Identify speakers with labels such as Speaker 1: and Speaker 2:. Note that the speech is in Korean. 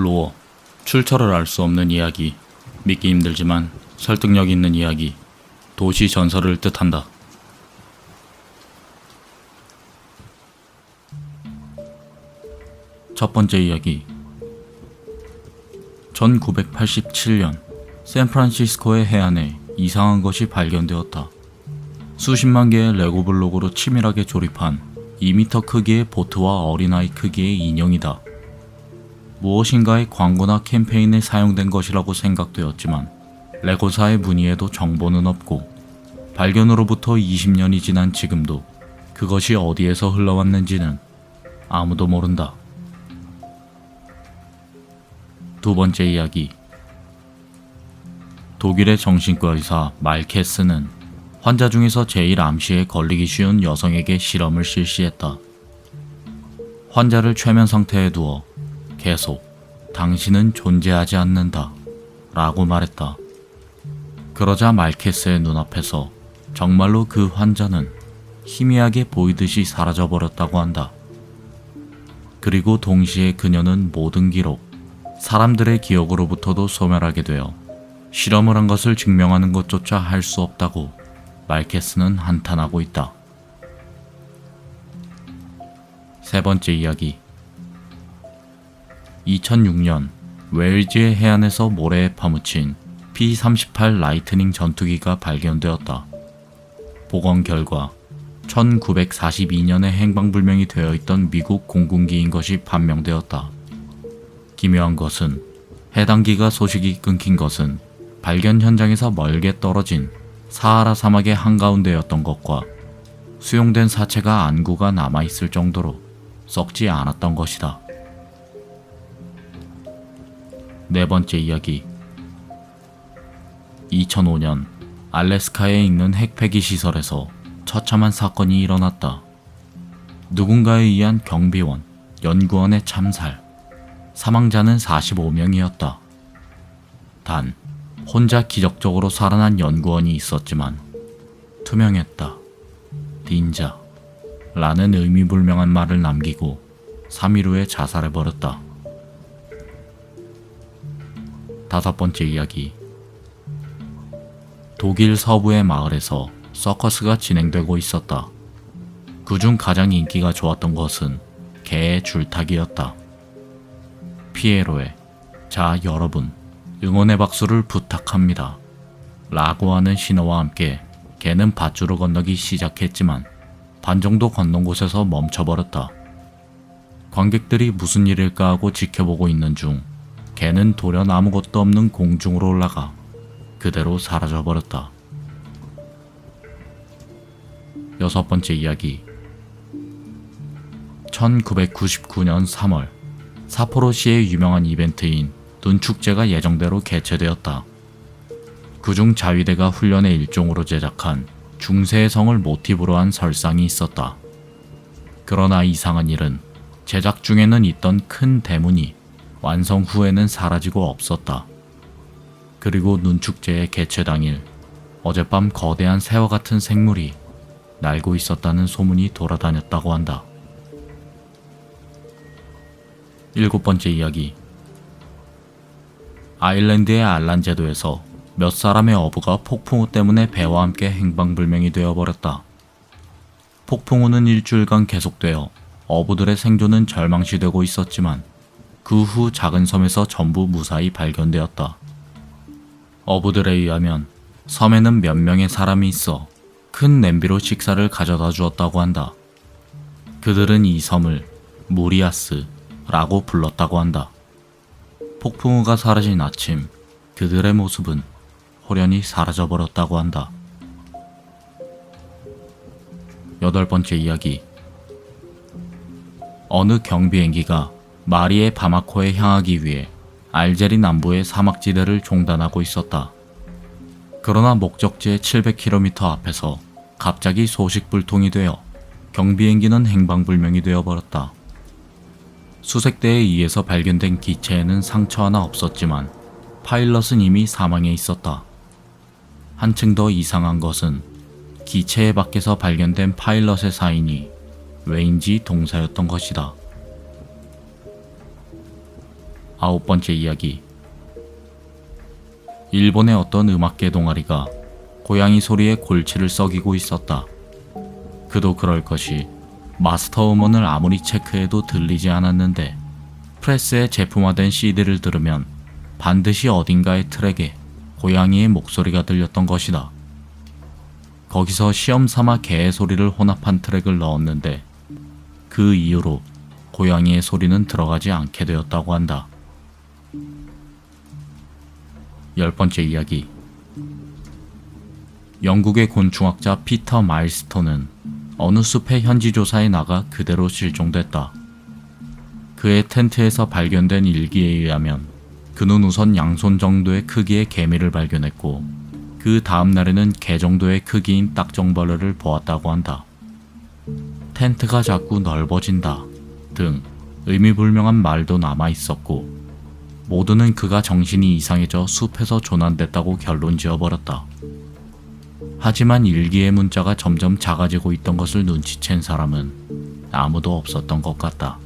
Speaker 1: 로어. 출처를 알 수 없는 이야기. 믿기 힘들지만 설득력 있는 이야기. 도시 전설을 뜻한다. 첫 번째 이야기. 1987년 샌프란시스코의 해안에 이상한 것이 발견되었다. 수십만 개의 레고 블록으로 치밀하게 조립한 2m 크기의 보트와 어린아이 크기의 인형이다. 무엇인가의 광고나 캠페인에 사용된 것이라고 생각되었지만 레고사의 문의에도 정보는 없고 발견으로부터 20년이 지난 지금도 그것이 어디에서 흘러왔는지는 아무도 모른다. 두 번째 이야기. 독일의 정신과 의사 말케스는 환자 중에서 제일 암시에 걸리기 쉬운 여성에게 실험을 실시했다. 환자를 최면 상태에 두어 계속 당신은 존재하지 않는다 라고 말했다. 그러자 말케스의 눈앞에서 정말로 그 환자는 희미하게 보이듯이 사라져버렸다고 한다. 그리고 동시에 그녀는 모든 기록, 사람들의 기억으로부터도 소멸하게 되어 실험을 한 것을 증명하는 것조차 할 수 없다고 말케스는 한탄하고 있다. 세 번째 이야기. 2006년 웨일즈의 해안에서 모래에 파묻힌 P-38 라이트닝 전투기가 발견되었다. 복원 결과 1942년에 행방불명이 되어 있던 미국 공군기인 것이 판명되었다. 기묘한 것은 해당 기가 소식이 끊긴 것은 발견 현장에서 멀게 떨어진 사하라 사막의 한가운데였던 것과 수용된 사체가 안구가 남아있을 정도로 썩지 않았던 것이다. 네 번째 이야기. 2005년 알래스카에 있는 핵폐기 시설에서 처참한 사건이 일어났다. 누군가에 의한 경비원, 연구원의 참살. 사망자는 45명이었다. 단, 혼자 기적적으로 살아난 연구원이 있었지만, 투명했다. 닌자. 라는 의미불명한 말을 남기고 3일 후에 자살해버렸다. 다섯 번째 이야기. 독일 서부의 마을에서 서커스가 진행되고 있었다. 그중 가장 인기가 좋았던 것은 개의 줄타기였다. 피에로의 자 여러분 응원의 박수를 부탁합니다. 라고 하는 신호와 함께 개는 밧줄을 건너기 시작했지만 반 정도 건넌 곳에서 멈춰버렸다. 관객들이 무슨 일일까 하고 지켜보고 있는 중 개는 돌연 아무것도 없는 공중으로 올라가 그대로 사라져버렸다. 여섯 번째 이야기 1999년 3월 사포로시의 유명한 이벤트인 눈축제가 예정대로 개최되었다. 그중 자위대가 훈련의 일종으로 제작한 중세의 성을 모티브로 한 설상이 있었다. 그러나 이상한 일은 제작 중에는 있던 큰 대문이 완성 후에는 사라지고 없었다. 그리고 눈축제의 개최 당일 어젯밤 거대한 새와 같은 생물이 날고 있었다는 소문이 돌아다녔다고 한다. 일곱 번째 이야기. 아일랜드의 알란 제도에서 몇 사람의 어부가 폭풍우 때문에 배와 함께 행방불명이 되어버렸다. 폭풍우는 일주일간 계속되어 어부들의 생존은 절망시되고 있었지만 그 후 작은 섬에서 전부 무사히 발견되었다. 어부들에 의하면 섬에는 몇 명의 사람이 있어 큰 냄비로 식사를 가져다 주었다고 한다. 그들은 이 섬을 무리아스라고 불렀다고 한다. 폭풍우가 사라진 아침, 그들의 모습은 호련히 사라져버렸다고 한다. 여덟 번째 이야기. 어느 경비행기가 마리의 바마코에 향하기 위해 알제리 남부의 사막지대를 종단하고 있었다. 그러나 목적지의 700km 앞에서 갑자기 소식불통이 되어 경비행기는 행방불명이 되어버렸다. 수색대에 의해서 발견된 기체에는 상처 하나 없었지만 파일럿은 이미 사망해 있었다. 한층 더 이상한 것은 기체 밖에서 발견된 파일럿의 사인이 왜인지 동사였던 것이다. 아홉 번째 이야기. 일본의 어떤 음악계 동아리가 고양이 소리에 골치를 썩이고 있었다. 그도 그럴 것이 마스터 음원을 아무리 체크해도 들리지 않았는데 프레스에 제품화된 CD를 들으면 반드시 어딘가의 트랙에 고양이의 목소리가 들렸던 것이다. 거기서 시험 삼아 개의 소리를 혼합한 트랙을 넣었는데 그 이후로 고양이의 소리는 들어가지 않게 되었다고 한다. 열 번째 이야기. 영국의 곤충학자 피터 마일스톤은 어느 숲의 현지 조사에 나가 그대로 실종됐다. 그의 텐트에서 발견된 일기에 의하면 그는 우선 양손 정도의 크기의 개미를 발견했고 그 다음 날에는 개 정도의 크기인 딱정벌레를 보았다고 한다. 텐트가 자꾸 넓어진다 등 의미불명한 말도 남아 있었고 모두는 그가 정신이 이상해져 숲에서 조난됐다고 결론 지어버렸다. 하지만 일기의 문자가 점점 작아지고 있던 것을 눈치챈 사람은 아무도 없었던 것 같다.